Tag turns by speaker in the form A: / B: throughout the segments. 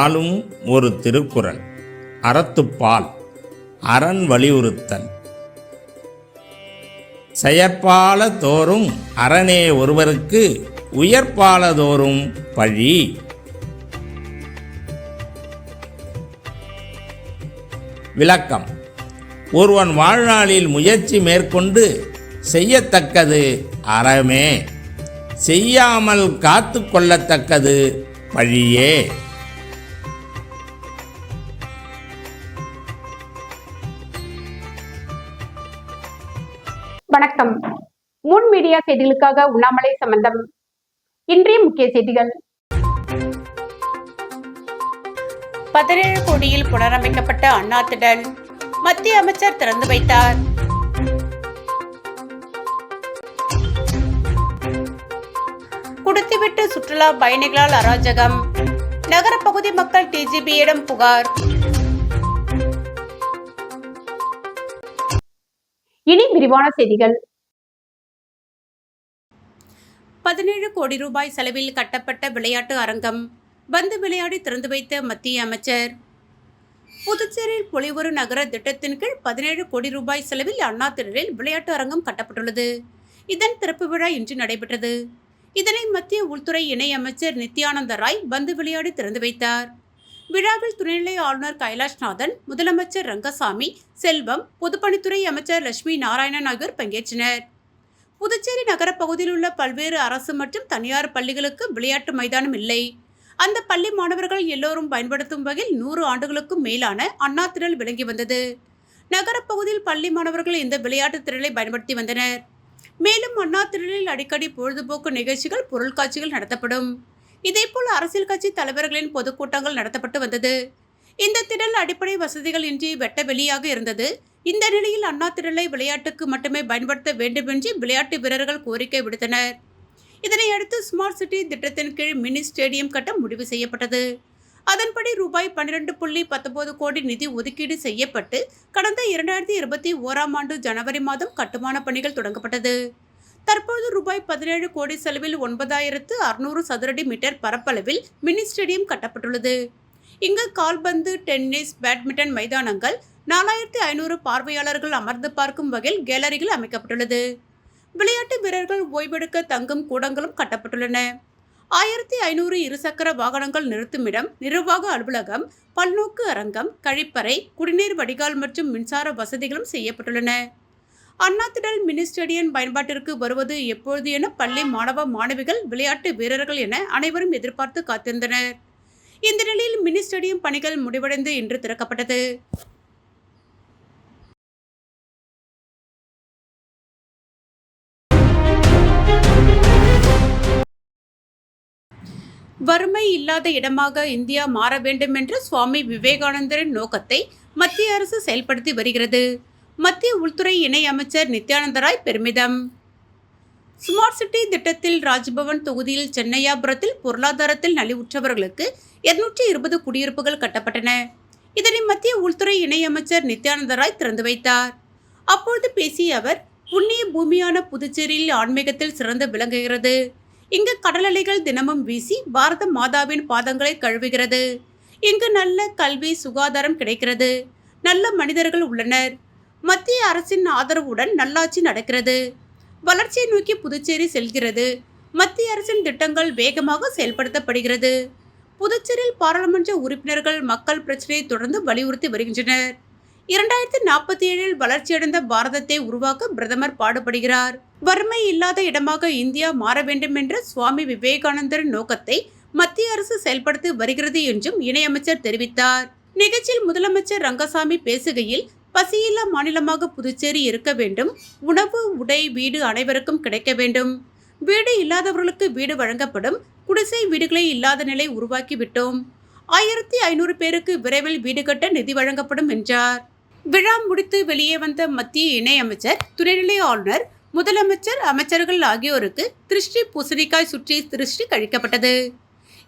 A: நாளும் ஒரு திருக்குறள். அறத்துப்பால் அரண் வலியுறுத்தல். செயற்பால தோறும் அரணே ஒருவருக்கு உயர்பால தோறும் பழி. விளக்கம். ஒருவன் வாழ்நாளில் முயற்சி மேற்கொண்டு செய்யத்தக்கது அறமே. செய்யாமல் காத்து கொள்ளத்தக்கது பழியே.
B: வணக்கம். முன் மீடியா செய்திகளுக்காக உண்ணாமலை சம்பந்தம். இன்றைய முக்கிய செய்திகள்.
C: பதினேழு கோடியில் புனரமைக்கப்பட்ட அண்ணா திடல் மத்திய அமைச்சர் திறந்து வைத்தார். குடித்துவிட்டு சுற்றுலா பயணிகளால் அராஜகம். நகர பகுதி மக்கள் டிஜிபியிடம் புகார்.
B: இனி விரிவான செய்திகள்.
C: பதினேழு கோடி ரூபாய் செலவில் கட்டப்பட்ட விளையாட்டு அரங்கம் பந்து விளையாடி திறந்து வைத்த மத்திய அமைச்சர். புதுச்சேரியில் பொலிவுறு நகர திட்டத்தின் கீழ் பதினேழு கோடி ரூபாய் செலவில் அண்ணா திடலில் விளையாட்டு அரங்கம் கட்டப்பட்டுள்ளது. இதன் திறப்பு விழா இன்று நடைபெற்றது. இதனை மத்திய உள்துறை இணை அமைச்சர் நித்யானந்த ராய் பந்து விளையாடி திறந்து வைத்தார். விழாவில் துணைநிலை ஆளுநர் கைலாஷ்நாதன் முதலமைச்சர் ரங்கசாமி செல்வம் பொதுப்பணித்துறை அமைச்சர் லட்சுமி நாராயணன் ஆகியோர் பங்கேற்றனர். புதுச்சேரி நகரப்பகுதியில் உள்ள பல்வேறு அரசு மற்றும் தனியார் பள்ளிகளுக்கு விளையாட்டு மைதானம் இல்லை. அந்த பள்ளி மாணவர்கள் எல்லோரும் பயன்படுத்தும் வகையில் நூறு ஆண்டுகளுக்கும் மேலான அண்ணா திரள் விளங்கி வந்தது. நகரப்பகுதியில் பள்ளி மாணவர்கள் இந்த விளையாட்டு திரளை பயன்படுத்தி வந்தனர். மேலும் அண்ணா திரளில் அடிக்கடி பொழுதுபோக்கு நிகழ்ச்சிகள் பொருட்காட்சிகள் நடத்தப்படும். இதேபோல் அரசியல் கட்சி தலைவர்களின் பொதுக்கூட்டங்கள் நடத்தப்பட்டு வந்தது. இந்த திடல் அடிப்படை வசதிகள் இன்றி வெட்ட வெளியாக இருந்தது. இந்த நிலையில் அண்ணா திடலை விளையாட்டுக்கு மட்டுமே பயன்படுத்த வேண்டுமென்று விளையாட்டு வீரர்கள் கோரிக்கை விடுத்தனர். இதனையடுத்து ஸ்மார்ட் சிட்டி திட்டத்தின் கீழ் மினி ஸ்டேடியம் கட்ட முடிவு செய்யப்பட்டது. அதன்படி ரூபாய் பன்னிரண்டு புள்ளி பத்தொன்பது கோடி நிதி ஒதுக்கீடு செய்யப்பட்டு கடந்த இரண்டாயிரத்தி இருபத்தி ஓராம் ஆண்டு ஜனவரி மாதம் கட்டுமான பணிகள் தொடங்கப்பட்டது. தற்போது ரூபாய் பதினேழு கோடி செலவில் ஒன்பதாயிரத்து அறுநூறு சதுரடி மீட்டர் பரப்பளவில் மினி ஸ்டேடியம் கட்டப்பட்டுள்ளது. இங்கு கால்பந்து டென்னிஸ் பேட்மிண்டன் மைதானங்கள் நாலாயிரத்தி ஐநூறு பார்வையாளர்கள் அமர்ந்து பார்க்கும் வகையில் கேலரிகள் அமைக்கப்பட்டுள்ளது. விளையாட்டு வீரர்கள் ஓய்வெடுக்க தங்கும் கூடங்களும் கட்டப்பட்டுள்ளன. ஆயிரத்தி ஐநூறு இருசக்கர வாகனங்கள் நிறுத்துமிடம் நிர்வாக அலுவலகம் பல்நோக்கு அரங்கம் கழிப்பறை குடிநீர் வடிகால் மற்றும் மின்சார வசதிகளும் செய்யப்பட்டுள்ளன. அண்ணா திடல் மினி ஸ்டேடியம் பயன்பாட்டிற்கு வருவது எப்பொழுது என பள்ளி மாணவ மாணவிகள் விளையாட்டு வீரர்கள் என அனைவரும் எதிர்பார்த்து காத்திருந்தனர். இந்த நிலையில் மினி ஸ்டேடியம் பணிகள் முடிவடைந்து இன்று திறக்கப்பட்டது. வறுமை இல்லாத இடமாக இந்தியா மாற வேண்டும் என்ற சுவாமி விவேகானந்தரின் நோக்கத்தை மத்திய அரசு செயல்படுத்தி வருகிறது. மத்திய உள்துறை இணை அமைச்சர் நித்யானந்த ராய் பெருமிதம். ஸ்மார்ட் சிட்டி திட்டத்தில் ராஜ்பவன் தொகுதியில் சென்னையாபுரத்தில் பொருளாதாரத்தில் நலிவுற்றவர்களுக்கு இருநூற்றி இருபது குடியிருப்புகள் கட்டப்பட்டன. இதனை மத்திய உள்துறை இணையமைச்சர் நித்யானந்தராய் திறந்து வைத்தார். அப்பொழுது பேசிய அவர் புண்ணிய பூமியான புதுச்சேரியில் ஆன்மீகத்தில் சிறந்து விளங்குகிறது. இங்கு கடலலைகள் தினமும் வீசி பாரத மாதாவின் பாதங்களை கழுவுகிறது. இங்கு நல்ல கல்வி சுகாதாரம் கிடைக்கிறது. நல்ல மனிதர்கள் உள்ளனர். மத்திய அரசின் ஆதரவுடன் நல்லாட்சி நடக்கிறது. வளர்ச்சியை நோக்கி புதுச்சேரி செல்கிறது. மத்திய அரசின் திட்டங்கள் வேகமாக செயல்படுத்தப்படுகிறது. புதுச்சேரியில் பாராளுமன்ற உறுப்பினர்கள் மக்கள் பிரச்சனையை தொடர்ந்து வலியுறுத்தி வருகின்றனர். இரண்டாயிரத்தி நாற்பத்தி ஏழில் வளர்ச்சியடைந்த பாரதத்தை உருவாக்க பிரதமர் பாடுபடுகிறார். வறுமை இல்லாத இடமாக இந்தியா மாற வேண்டும் என்ற சுவாமி விவேகானந்தரின் நோக்கத்தை மத்திய அரசு செயல்படுத்தி வருகிறது என்றும் இணையமைச்சர் தெரிவித்தார். நிகழ்ச்சியில் முதலமைச்சர் ரங்கசாமி பேசுகையில் பசியில்லா மாநிலமாக புதுச்சேரி இருக்க வேண்டும். உணவு உடை வீடு அனைவருக்கும் கிடைக்க வேண்டும். வீடு இல்லாதவர்களுக்கு வீடு வழங்கப்படும். குடிசை வீடுகளை இல்லாத நிலை உருவாக்கி விட்டோம். ஆயிரத்தி ஐநூறு பேருக்கு விரைவில் வீடு கட்ட நிதி வழங்கப்படும் என்றார். விழா முடித்து வெளியே வந்த மத்திய இணையமைச்சர் துணைநிலை ஆளுநர் முதலமைச்சர் அமைச்சர்கள் ஆகியோருக்கு திருஷ்டி பூசணிக்காய் சுற்றி திருஷ்டி கழிக்கப்பட்டது.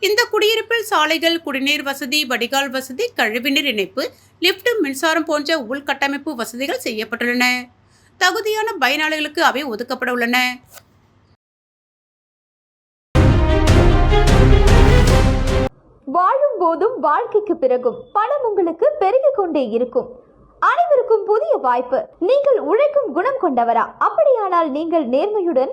C: இந்த குடியிருப்பில் சாலைகள் குடிநீர் வசதி வடிகால் வசதி கழிவுநீர் இணைப்பு லிப்ட் மின்சாரம் போன்ற உள்கட்டமைப்பு வசதிகள் செய்யப்பட்டுள்ளன. தகுதியான பயனாளிகளுக்கு அவை ஒதுக்கப்பட உள்ளன.
D: வாழும் போதும் வாழ்க்கைக்கு பிறகும் பணம் உங்களுக்கு பெருகிக் கொண்டே இருக்கும். அனைவருக்கும் புதிய வாய்ப்பு. நீங்கள் உழைக்கும் குணம் கொண்டவரா? அப்படியானால் நீங்கள் நேர்மையுடன்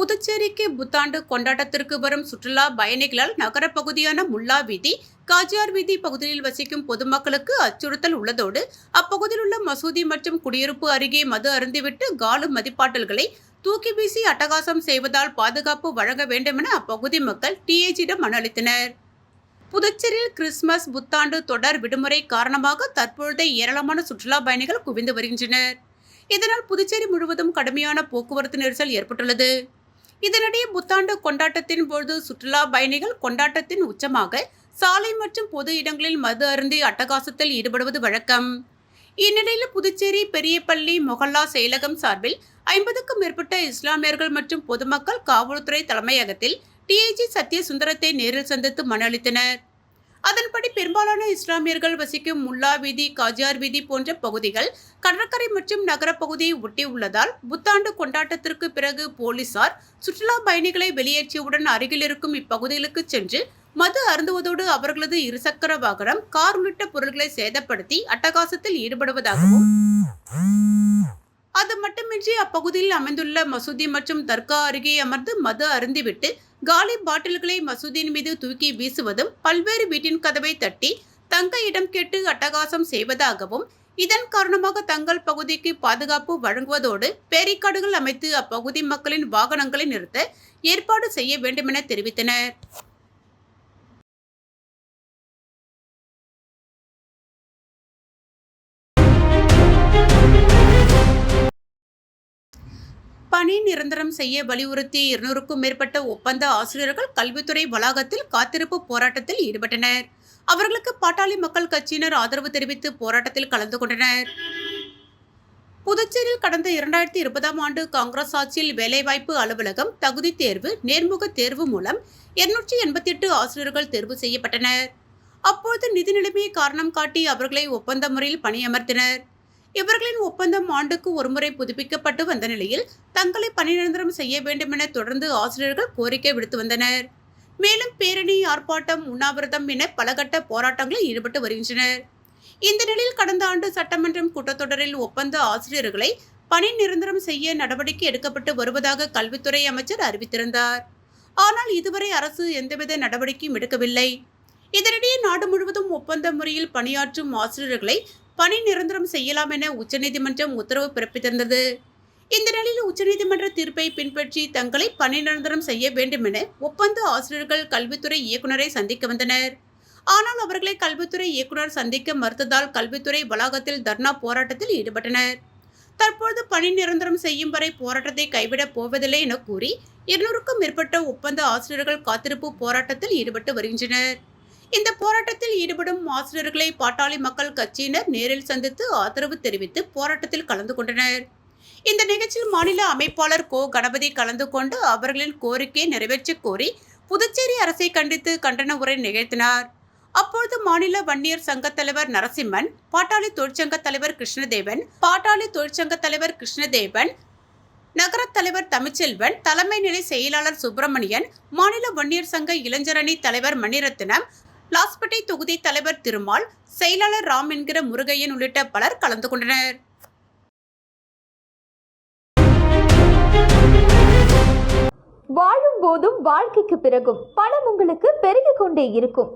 C: புதுச்சேரிக்கு புத்தாண்டு கொண்டாட்டத்திற்கு வரும் சுற்றுலா பயணிகளால் நகரப்பகுதியான முல்லா வீதி காஜியார் வீதி பகுதியில் வசிக்கும் பொதுமக்களுக்கு அச்சுறுத்தல் உள்ளதோடு அப்பகுதியில் உள்ள மசூதி மற்றும் குடியிருப்பு அருகே மது அருந்திவிட்டு காலு மதிப்பாட்டல்களை தூக்கி வீசி அட்டகாசம் செய்வதால் பாதுகாப்பு வழங்க வேண்டுமென அப்பகுதி மக்கள் டிஏஜியிடம் மனு புதுச்சேரியில் கிறிஸ்துமஸ் புத்தாண்டு தொடர் விடுமுறை காரணமாக தற்பொழுது ஏராளமான சுற்றுலா பயணிகள் குவிந்து வருகின்றனர். இதனால் புதுச்சேரி முழுவதும் கடுமையான போக்குவரத்து நெரிசல் ஏற்பட்டுள்ளது. இதனிடையே புத்தாண்டு கொண்டாட்டத்தின் போது சுற்றுலா பயணிகள் கொண்டாட்டத்தின் உச்சமாக சாலை மற்றும் பொது இடங்களில் மது அருந்தி அட்டகாசத்தில் ஈடுபடுவது வழக்கம். இந்நிலையில் புதுச்சேரி பெரியபள்ளி மொஹல்லா செயலகம் சார்பில் ஐம்பதுக்கும் மேற்பட்ட இஸ்லாமியர்கள் மற்றும் பொதுமக்கள் காவல்துறை தலைமையகத்தில் டிஐஜி சத்யசுந்தரத்தை நேரில் சந்தித்து மனு அளித்தனர். அதன்படி பெரும்பாலான இஸ்லாமியர்கள் வசிக்கும் முல்லா வீதி காஜியார் வீதி போன்ற பகுதிகள் கடற்கரை மற்றும் நகரப் பகுதியை ஒட்டி உள்ளதால் புத்தாண்டு கொண்டாட்டத்திற்கு பிறகு போலீசார் சுற்றுலா பயணிகளை வெளியேற்றியவுடன் அருகில் இருக்கும் இப்பகுதிகளுக்கு சென்று மது அருந்துவதோடு அவர்களது இருசக்கர வாகனம் கார் உள்ளிட்ட பொருட்களை சேதப்படுத்தி அட்டகாசத்தில் ஈடுபடுவதாகவும் அது மட்டுமின்றி அப்பகுதியில் அமைந்துள்ள மசூதி மற்றும் தர்கா அருகே அமர்ந்து மது அருந்திவிட்டு காலி பாட்டில்களை மசூதியின் மீது தூக்கி வீசுவதும் பல்வேறு வீட்டின் கதவை தட்டி தங்க இடம் கேட்டு அட்டகாசம் செய்வதாகவும் இதன் காரணமாக தங்கள் பகுதிக்கு பாதுகாப்பு வழங்குவதோடு பேரிக்காடுகள் அமைத்து அப்பகுதி மக்களின் வாகனங்களை நிறுத்த ஏற்பாடு செய்ய வேண்டுமென தெரிவித்தனர். பணி நிரந்தரம் செய்ய வலியுறுத்தி இருநூறுக்கும் மேற்பட்ட ஒப்பந்த ஆசிரியர்கள் கல்வித்துறை வளாகத்தில் காத்திருப்பு போராட்டத்தில் ஈடுபட்டனர். அவர்களுக்கு பாட்டாளி மக்கள் கட்சியினர் ஆதரவு தெரிவித்து போராட்டத்தில் கலந்து கொண்டனர். புதுச்சேரியில் கடந்த இரண்டாயிரத்தி இருபதாம் ஆண்டு காங்கிரஸ் ஆட்சியில் வேலைவாய்ப்பு அலுவலகம் தகுதி தேர்வு நேர்முக தேர்வு மூலம் இருநூற்றி எண்பத்தி எட்டு ஆசிரியர்கள் தேர்வு செய்யப்பட்டனர். அப்போது நிதி நிலைமையை காரணம் காட்டி அவர்களை ஒப்பந்த முறையில் பணியமர்த்தினர். இவர்களின் ஒப்பந்தம் ஆண்டுக்கு ஒருமுறை புதுப்பிக்கப்பட்டு வந்த நிலையில் தங்களை பணி நிரந்தரம் செய்ய வேண்டுமென தொடர்ந்து ஆசிரியர்கள் கோரிக்கை விடுத்து வந்தனர். மேலும் பேரணி ஆர்ப்பாட்டம் உண்ணாவிரதம் என பலகட்ட போராட்டங்களில் ஈடுபட்டு வருகின்றனர். இந்த நிலையில் கடந்த ஆண்டு சட்டமன்றம் கூட்டத்தொடரில் ஒப்பந்த ஆசிரியர்களை பணி நிரந்தரம் செய்ய நடவடிக்கை எடுக்கப்பட்டு வருவதாக கல்வித்துறை அமைச்சர் அறிவித்திருந்தார். ஆனால் இதுவரை அரசு எந்தவித நடவடிக்கையும் எடுக்கவில்லை. இதனிடையே நாடு முழுவதும் ஒப்பந்த முறையில் பணியாற்றும் ஆசிரியர்களை பணி நிரந்தரம் செய்யலாம் என உச்சநீதிமன்றம் உத்தரவு பிறப்பித்திருந்தது. இந்த நிலையில் உச்சநீதிமன்ற தீர்ப்பை பின்பற்றி தங்களை பணி நிரந்தரம் செய்ய வேண்டும் என ஒப்பந்த ஆசிரியர்கள் கல்வித்துறை இயக்குநரை சந்திக்க வந்தனர். ஆனால் அவர்களை கல்வித்துறை இயக்குனர் சந்திக்க மறுத்ததால் கல்வித்துறை வளாகத்தில் தர்ணா போராட்டத்தில் ஈடுபட்டனர். தற்போது பணி நிரந்தரம் செய்யும் வரை போராட்டத்தை கைவிடப் போவதில்லை என கூறி இருநூறுக்கும் மேற்பட்ட ஒப்பந்த ஆசிரியர்கள் காத்திருப்பு போராட்டத்தில் ஈடுபட்டு வருகின்றனர். இந்த போராட்டத்தில் ஈடுபடும் ஆசிரியர்களை பாட்டாளி மக்கள் கட்சியினர் நேரில் சந்தித்து ஆதரவு தெரிவித்து போராட்டத்தில் கலந்து கொண்டனர். இந்த நிகழ்ச்சியில் மாநில அமைப்பாளர் கோ. கணபதி கலந்து கொண்டு அவர்களின் கோரிக்கையை நிறைவேற்றக் கோரி புதுச்சேரி அரசை கண்டித்து கண்டன உரை நிகழ்த்தினார். அப்பொழுது மாநில வன்னியர் சங்க தலைவர் நரசிம்மன் பாட்டாளி தொழிற்சங்க தலைவர் கிருஷ்ணதேவன் பாட்டாளி தொழிற்சங்க தலைவர் கிருஷ்ணதேவன் நகர தலைவர் தமிழ்ச்செல்வன் தலைமை நிலை செயலாளர் சுப்பிரமணியன் மாநில வன்னியர் சங்க இளைஞரணி தலைவர் மணிரத்னம் லாஸ்பேட்டை தொகுதி தலைவர் திருமால் செயலாளர் ராம் என்கிற முருகையன் உள்ளிட்ட பலர் கலந்து கொண்டனர்.
D: வாழும் போதும் வாழ்க்கைக்கு பிறகும் பணம் உங்களுக்கு பெருகிக் கொண்டே இருக்கும்.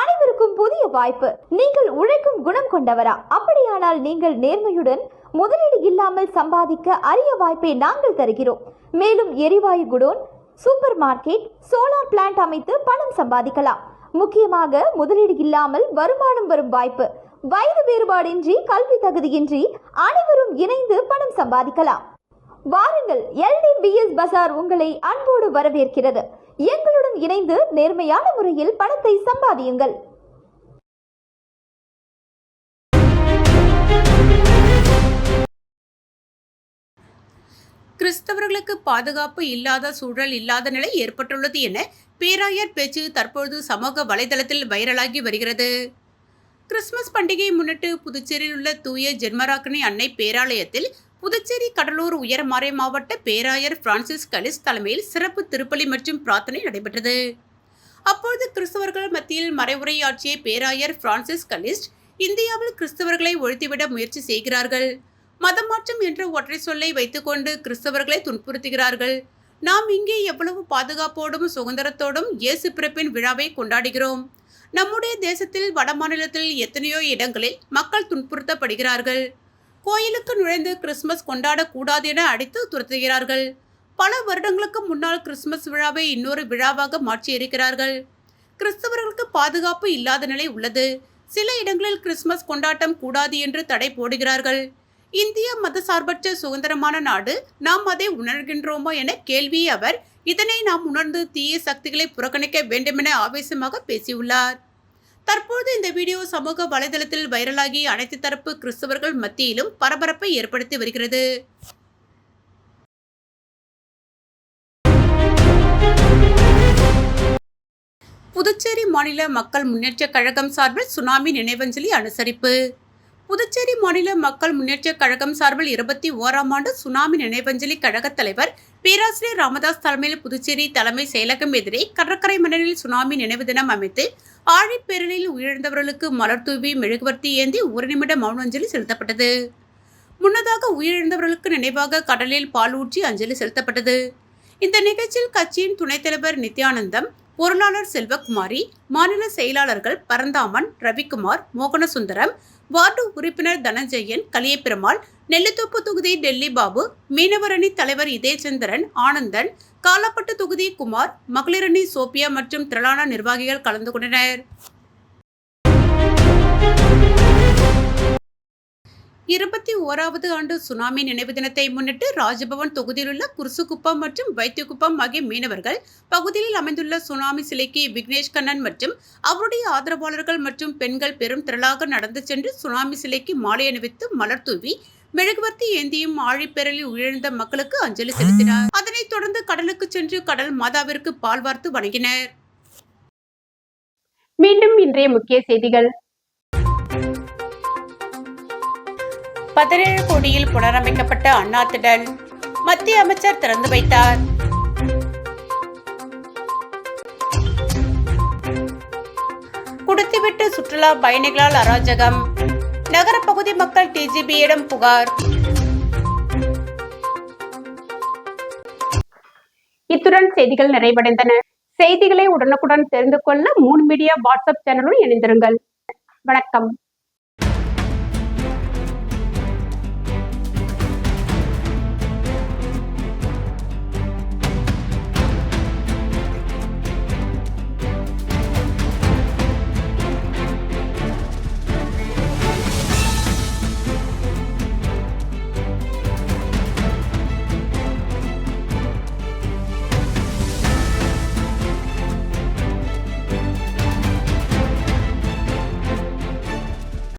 D: அனைவருக்கும் புதிய வாய்ப்பு. நீங்கள் உழைக்கும் குணம் கொண்டவரா? அப்படியானால் நீங்கள் நேர்மையுடன் முதலீடு இல்லாமல் சம்பாதிக்க அரிய வாய்ப்பை நாங்கள் தருகிறோம். மேலும் எரிவாயு godown super market solar plant அமைத்து பணம் சம்பாதிக்கலாம். முக்கியமாக முதலீடு இல்லாமல் வருமானம் வரும் வாய்ப்பு. வயது வேறுபாடின்றி கல்வி தகுதியின்றி அனைவரும் இணைந்து பணம் சம்பாதிக்கலாம். வாருங்கள் எல்டிபிஎஸ் பசார் உங்களை அன்போடு வரவேற்கிறது. எங்களுடன் இணைந்து நேர்மையான முறையில் பணத்தை சம்பாதியுங்கள்.
C: கிறிஸ்தவர்களுக்கு பாதுகாப்பு இல்லாத சூழல் இல்லாத நிலை ஏற்பட்டுள்ளது என பேராயர் பேச்சு தற்பொழுது சமூக வலைதளத்தில் வைரலாகி வருகிறது. கிறிஸ்துமஸ் பண்டிகையை முன்னிட்டு புதுச்சேரியில் உள்ள தூய ஜென்மராக்கனி அன்னை பேராலயத்தில் புதுச்சேரி கடலூர் உயர்மறை மாவட்ட பேராயர் பிரான்சிஸ் கலிஸ் தலைமையில் சிறப்பு திருப்பலி மற்றும் பிரார்த்தனை நடைபெற்றது. அப்பொழுது கிறிஸ்தவர்கள் மத்தியில் மறைவுரையாற்றிய பேராயர் பிரான்சிஸ் கலிஸ்ட் இந்தியாவில் கிறிஸ்தவர்களை ஒழித்துவிட முயற்சி செய்கிறார்கள். மதமாற்றம் என்ற ஒற்றை சொல்லை வைத்துக்கொண்டு கிறிஸ்தவர்களை துன்புறுத்துகிறார்கள். நாம் இங்கே எவ்வளவு பாதுகாப்போடும் சுதந்திரத்தோடும் இயேசு பிறப்பின் விழாவை கொண்டாடுகிறோம். நம்முடைய தேசத்தில் வடமாநிலத்தில் எத்தனையோ இடங்களில் மக்கள் துன்புறுத்தப்படுகிறார்கள். கோயிலுக்கு நுழைந்து கிறிஸ்துமஸ் கொண்டாடக்கூடாது என அடித்து துரத்துகிறார்கள். பல வருடங்களுக்கு முன்னால் கிறிஸ்துமஸ் விழாவை இன்னொரு விழாவாக மாற்றியிருக்கிறார்கள். கிறிஸ்தவர்களுக்கு பாதுகாப்பு இல்லாத நிலை உள்ளது. சில இடங்களில் கிறிஸ்துமஸ் கொண்டாட்டம் கூடாது என்று தடை போடுகிறார்கள். இந்திய மதசார்பற்ற சுதந்திரமான நாடு நாம் அதை உணர்கின்றோமா என கேள்வி அவர் இதனை நாம் உணர்ந்து தீய சக்திகளை புறக்கணிக்க வேண்டுமென ஆவேசமாக பேசியுள்ளார். தற்போது இந்த வீடியோ சமூக வலைதளத்தில் வைரலாகி அனைத்து தரப்பு கிறிஸ்தவர்கள் மத்தியிலும் பரபரப்பை ஏற்படுத்தி வருகிறது. புதுச்சேரி மாநில மக்கள் முன்னேற்றக் கழகம் சார்பில் சுனாமி நினைவஞ்சலி அனுசரிப்பு. புதுச்சேரி மாநில மக்கள் முன்னேற்றக் கழகம் சார்பில் இருபத்தி ஓராம் ஆண்டு சுனாமி நினைவஞ்சலி கழகத் தலைவர் பேராசிரியர் ராமதாஸ் தலைமையில் புதுச்சேரி தலைமை செயலகம் எதிரே கடற்கரை மணலில் சுனாமி நினைவு தினம் அமைத்து ஆழிப்பேரலில் உயிரிழந்தவர்களுக்கு மலர் தூவி மெழுகுவர்த்தி ஏந்தி ஒரு நிமிட மௌனஞ்சலி செலுத்தப்பட்டது. முன்னதாக உயிரிழந்தவர்களுக்கு நினைவாக கடலில் பால் ஊற்றி அஞ்சலி செலுத்தப்பட்டது. இந்த நிகழ்ச்சியில் கட்சியின் துணைத் தலைவர் நித்யானந்தம் பொருளாளர் செல்வகுமாரி மாநில செயலாளர்கள் பரந்தாமன் ரவிக்குமார் மோகனசுந்தரம் வார்டு உறுப்பினர் தனஞ்செயன் கலியபெருமாள் நெல்லித்தோப்பு தொகுதி டெல்லி பாபு மீனவரணி தலைவர் இதயச்சந்திரன் ஆனந்தன் காலாப்பட்டு தொகுதி குமார் மகளிரணி சோபியா மற்றும் திரளான நிர்வாகிகள் கலந்து கொண்டனர். இருபத்தி ஓராவது ஆண்டு சுனாமி நினைவு தினத்தை முன்னிட்டு ராஜபவன் தொகுதியிலுள்ள குருசுகுப்பம் மற்றும் வைத்தியகுப்பம் ஆகிய மீனவர்கள் பகுதியில் அமைந்துள்ள சுனாமி சிலைக்கு விக்னேஷ் கண்ணன் மற்றும் அவருடைய ஆதரவாளர்கள் மற்றும் பெண்கள் பெரும் திரளாக நடந்து சென்று சுனாமி சிலைக்கு மாலை அணிவித்து மலர் தூவி மெழுகுவர்த்தி ஏந்தியும் ஆழிப்பேரலில் உயிரிழந்த மக்களுக்கு அஞ்சலி செலுத்தினார். அதனைத் தொடர்ந்து கடலுக்கு சென்று கடல் மாதாவிற்கு பால் வார்த்து வணங்கினர்.
B: மீண்டும் இன்றைய முக்கிய செய்திகள்.
C: பதினேழு கோடியில் புனரமைக்கப்பட்ட அண்ணா திடல் மத்திய அமைச்சர் திறந்து வைத்தார். குடித்துவிட்டு சுற்றுலா பயணிகளால் அராஜகம். நகரப்பகுதி மக்கள் டிஜிபியிடம் புகார்.
B: இத்துடன் செய்திகள் நிறைவடைந்தன. செய்திகளை உடனுக்குடன் தெரிந்து கொள்ள மூன் மீடியா வாட்ஸ்அப் சேனலுடன் இணைந்திருங்கள். வணக்கம்.